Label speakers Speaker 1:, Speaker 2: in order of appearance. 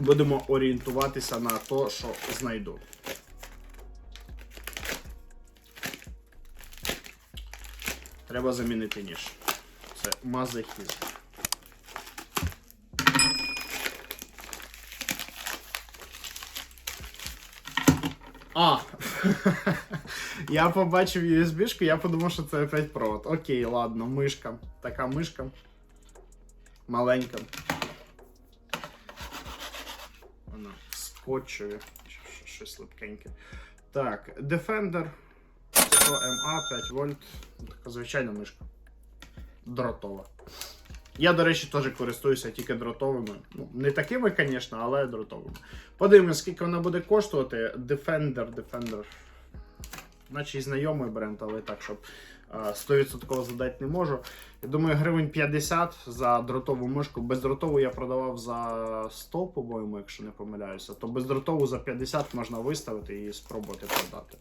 Speaker 1: Будемо орієнтуватися на те, що знайду. Треба замінити ніж. Це мазохізм. А! я побачив USB-шку, я подумав, що це опять провод. Окей, ладно, мишка. Така мишка. Маленька. Вона щ- Щось липкеньке. Так, Defender 100 MA 5 вольт. Така звичайна мишка. Дротова. Я, до речі, теж користуюся тільки дротовими. Ну, не такими, звісно, але дротовими. Подивимось, скільки вона буде коштувати. Defender, Defender. Наче і знайомий бренд, але так, щоб 100% задати не можу. Я думаю, гривень 50 за дротову мишку. Бездротову я продавав за 100, по-моєму, якщо не помиляюся, то бездротову за 50 можна виставити і спробувати продати.